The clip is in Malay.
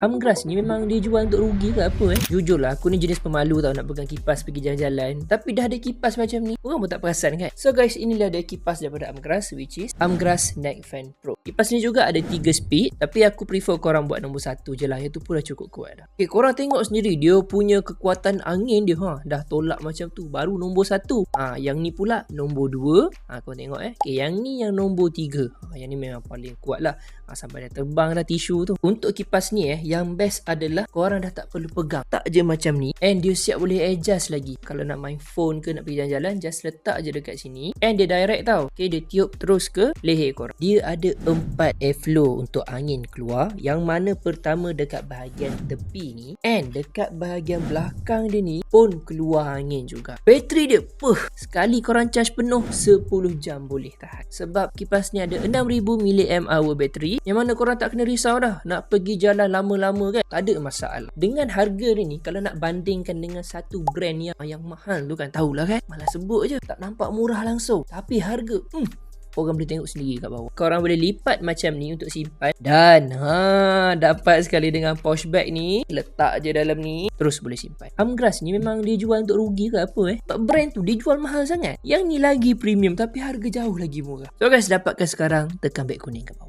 Amgras ni memang dia jual untuk rugi ke apa eh? Jujur lah, aku ni jenis pemalu tau nak pegang kipas pergi jalan-jalan. Tapi dah ada kipas macam ni, orang pun tak perasan kan? So guys, inilah dia kipas daripada Amgras which is Amgras Neck Fan Pro. Kipas ni juga ada 3 speed, tapi aku prefer korang buat nombor 1 je lah. Yang tu pun dah cukup kuat dah. Okay, korang tengok sendiri, dia punya kekuatan angin dia ha, dah tolak macam tu. Baru nombor 1. Ha, yang ni pula nombor 2. Ha, kau tengok eh. Okay, yang ni yang nombor 3. Ha, yang ni memang paling kuat lah. Ha, sampai dah terbang dah tisu tu. Untuk kipas ni eh, yang best adalah korang dah tak perlu pegang. Tak je macam ni. And dia siap boleh adjust lagi. Kalau nak main phone ke nak pergi jalan-jalan, just letak je dekat sini. And dia direct tau. Okay, dia tiup terus ke leher korang. Dia ada empat airflow untuk angin keluar. Yang mana pertama dekat bahagian tepi ni. And dekat bahagian belakang dia ni pun keluar angin juga. Bateri dia, puh, sekali korang charge penuh 10 jam boleh tahan. Sebab kipas ni ada 6000 mAh bateri. Yang mana korang tak kena risau dah. Nak pergi jalan lama-lama kan. Tak ada masalah. Dengan harga dia ni, kalau nak bandingkan dengan satu brand yang yang mahal tu kan, tahulah kan. Malah sebut je. Tak nampak murah langsung. Tapi harga, hmm, Korang boleh tengok sendiri kat bawah. Korang boleh lipat macam ni untuk simpan. Dan ha dapat sekali dengan pouch bag ni. Letak je dalam ni. Terus boleh simpan. Amgras ni memang dia jual untuk rugi ke apa eh. Brand tu dia jual mahal sangat. Yang ni lagi premium tapi harga jauh lagi murah. So guys dapatkan sekarang. Tekan beg kuning kat bawah.